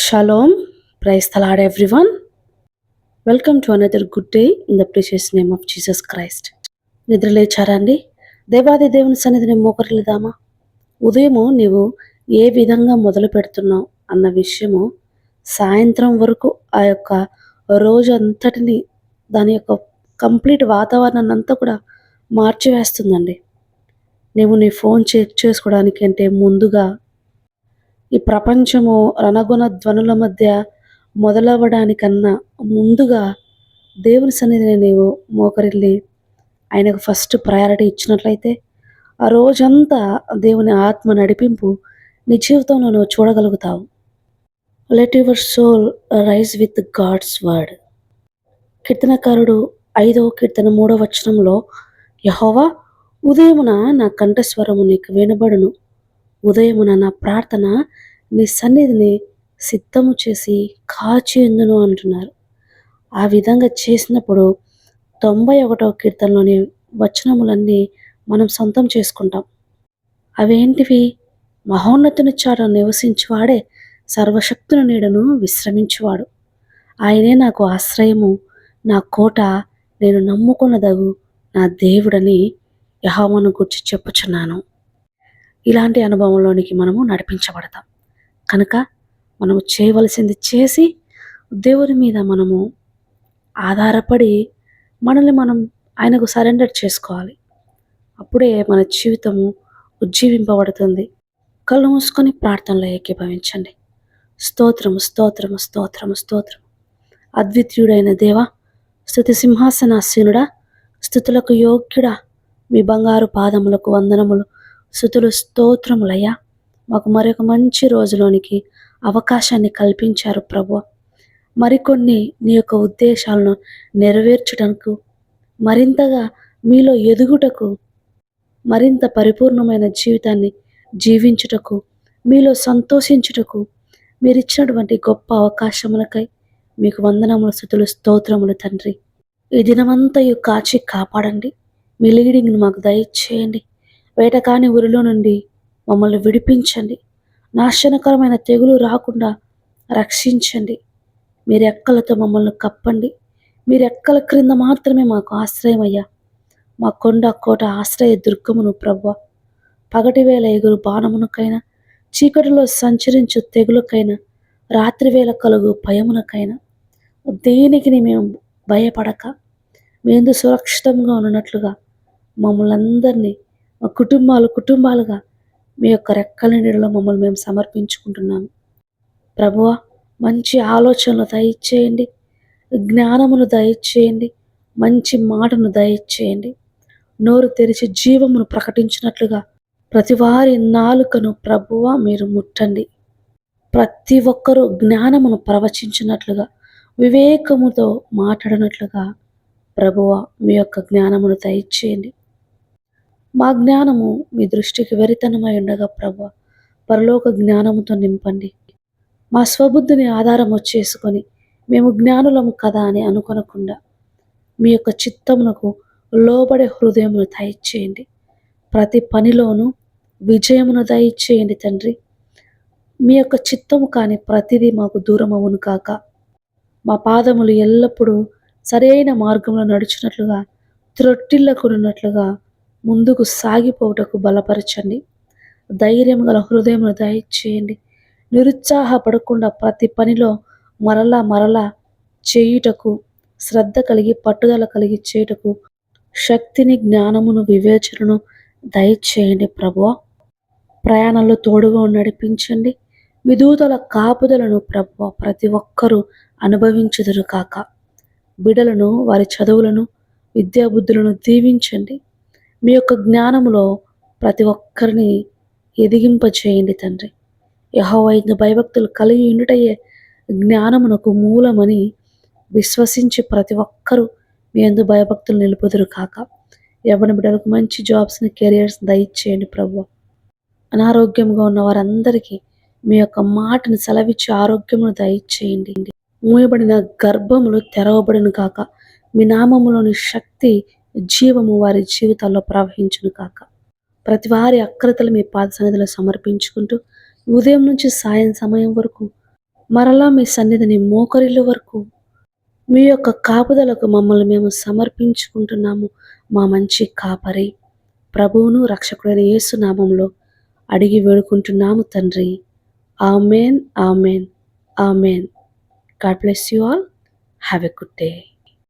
Shalom praise the Lord everyone welcome to another good day in the precious name of Jesus Christ నిద్ర లేచారండి? దేవాది దేవుని సన్నిధిని మోకరిల్దామా ఉదయము నీవు ఏ విధంగా మొదలు పెడుతున్నావు అన్న విషయము సాయంత్రం వరకు ఆ యొక్క రోజు అంతటిని దాని యొక్క కంప్లీట్ వాతావరణాన్ని అంతా కూడా మార్చివేస్తుందండి. నువ్వు నీ ఫోన్ చెక్ చేసుకోవడానికి అంటే ముందుగా ఈ ప్రపంచము రణగుణ ధ్వనుల మధ్య మొదలవ్వడానికన్నా ముందుగా దేవుని సన్నిధిని నీవు మోకరిల్లి ఆయనకు ఫస్ట్ ప్రయారిటీ ఇచ్చినట్లయితే ఆ రోజంతా దేవుని ఆత్మ నడిపింపు నీ జీవితంలో నువ్వు చూడగలుగుతావు. Let your soul rise with God's word కీర్తనకారుడు ఐదవ కీర్తన మూడవ వచనంలో యహోవా ఉదయమున నా కంఠస్వరము నీకు వినబడును. ఉదయమున నా ప్రార్థన నీ సన్నిధిని సిద్ధము చేసి కాచి ఎందును అంటున్నారు. ఆ విధంగా చేసినప్పుడు తొంభై ఒకటవ కీర్తనలోని వచనములన్నీ మనం సొంతం చేసుకుంటాం. అవేంటివి మహోన్నతుని చాట నివసించువాడే సర్వశక్తుని నీడను విశ్రమించువాడు. ఆయనే నాకు ఆశ్రయము నా కోట నేను నమ్ముకున్నదగు నా దేవుడని యహోమను గుర్చి చెప్పుచున్నాను. ఇలాంటి అనుభవంలోనికి మనము నడిపించబడతాం. కనుక మనము చేయవలసింది చేసి దేవుని మీద మనము ఆధారపడి మనల్ని మనం ఆయనకు సరెండర్ చేసుకోవాలి. అప్పుడే మన జీవితము ఉజ్జీవింపబడుతుంది. కళ్ళు మూసుకొని ప్రార్థనలో ఏకీభవించండి. స్తోత్రము స్తోత్రము స్తోత్రము స్తోత్రము. అద్వితీయుడైన దేవ స్థుతి సింహాసనాసీనుడా స్థుతులకు యోగ్యుడా మీ బంగారు పాదములకు వందనములు స్థుతులు స్తోత్రములయ్యా. మాకు మరొక మంచి రోజులోనికి అవకాశాన్ని కల్పించారు ప్రభు. మరికొన్ని నీ యొక్క ఉద్దేశాలను నెరవేర్చుటకు మరింతగా మీలో ఎదుగుటకు మరింత పరిపూర్ణమైన జీవితాన్ని జీవించుటకు మీలో సంతోషించుటకు మీరు ఇచ్చినటువంటి గొప్ప అవకాశములకై మీకు వందనముల స్థుతులు స్తోత్రములు తండ్రి. ఈ దినమంతయు కాచి కాపాడండి. మీ లీడింగ్ను మాకు దయచేయండి. వేటకాని ఊరిలో నుండి మమ్మల్ని విడిపించండి. నాశనకరమైన తెగులు రాకుండా రక్షించండి. మీరు ఎక్కలతో మమ్మల్ని కప్పండి. మీరు ఎక్కల క్రింద మాత్రమే మాకు ఆశ్రయం అయ్యా మా కొండ కోట ఆశ్రయ దుర్గమును ప్రభు పగటి వేళ ఎగురు బాణమునకైనా చీకటిలో సంచరించు తెగులకైనా రాత్రివేళ కలుగు భయమునకైనా దేనికి మేము భయపడక. మేము సురక్షితంగా ఉన్నట్లుగా మమ్మల్ని అందరినీ మా కుటుంబాలు కుటుంబాలుగా మీ యొక్క రెక్కల నీడలో మమ్మల్ని మేము సమర్పించుకుంటున్నాము. ప్రభువ మంచి ఆలోచనలు దయచేయండి. జ్ఞానమును దయచేయండి. మంచి మాటను దయచేయండి. నోరు తెరిచి జీవమును ప్రకటించినట్లుగా ప్రతి వారి నాలుకను ప్రభువ మీరు ముట్టండి. ప్రతి ఒక్కరూ జ్ఞానమును ప్రవచించినట్లుగా వివేకముతో మాట్లాడినట్లుగా ప్రభువ మీ యొక్క జ్ఞానమును దయచేయండి. మా జ్ఞానము మీ దృష్టికి వెరితనమై ఉండగా ప్రభు పరలోక జ్ఞానముతో నింపండి. మా స్వబుద్ధిని ఆధారం వచ్చేసుకొని మేము జ్ఞానులము కదా అని అనుకొనకుండా మీ యొక్క చిత్తమునకు లోబడే హృదయమును దయచేయండి. ప్రతి పనిలోనూ విజయమును దయచేయండి తండ్రి. మీ యొక్క చిత్తము కాని ప్రతిదీ మాకు దూరం అవును కాక మా పాదములు ఎల్లప్పుడూ సరైన మార్గంలో నడుచున్నట్లుగా త్రొట్టిల్లకున్నట్లుగా ముందుకు సాగిపోవుటకు బలపరచండి. ధైర్యం గల హృదయమును దయచేయండి. నిరుత్సాహపడకుండా ప్రతి పనిలో మరలా మరలా చేయుటకు శ్రద్ధ కలిగి పట్టుదల కలిగి చేయుటకు శక్తిని జ్ఞానమును వివేచనను దయచేయండి ప్రభువ. ప్రయాణంలో తోడుగా నడిపించండి. విధూతల కాపుదలను ప్రభువ ప్రతి ఒక్కరూ అనుభవించుదురు కాక. బిడలను వారి చదువులను విద్యాబుద్ధులను దీవించండి. మీ యొక్క జ్ఞానములో ప్రతి ఒక్కరిని ఎదిగింపచేయండి తండ్రి. యహోవైన భయభక్తులు కలిగి ఉండుటయే జ్ఞానమునకు మూలమని విశ్వసించి ప్రతి ఒక్కరూ మీ అందు భయభక్తులు నిలుపుదురు కాక. ఎవరి బిడ్డలకు మంచి జాబ్స్ని కెరియర్స్ దయచేయండి ప్రభు అనారోగ్యంగా ఉన్న వారందరికీ మీ యొక్క మాటను సెలవిచ్చి ఆరోగ్యమును దయచేయండి. మూయబడిన గర్భములు తెరవబడిన కాక. మీ నామములోని శక్తి జీవము వారి జీవితాల్లో ప్రవహించును కాక. ప్రతి వారి అక్రతలు మీ పాద సన్నిధిలో సమర్పించుకుంటూ ఉదయం నుంచి సాయం సమయం వరకు మరలా మీ సన్నిధిని మోకరిల్లు వరకు మీ యొక్క కాపుదలకు మమ్మల్ని మేము సమర్పించుకుంటున్నాము. మా మంచి కాపరి ప్రభువును రక్షకుడైన యేసు నామంలో అడిగి వేడుకుంటున్నాము తండ్రి. Amen amen amen. God bless you all. Have a good day.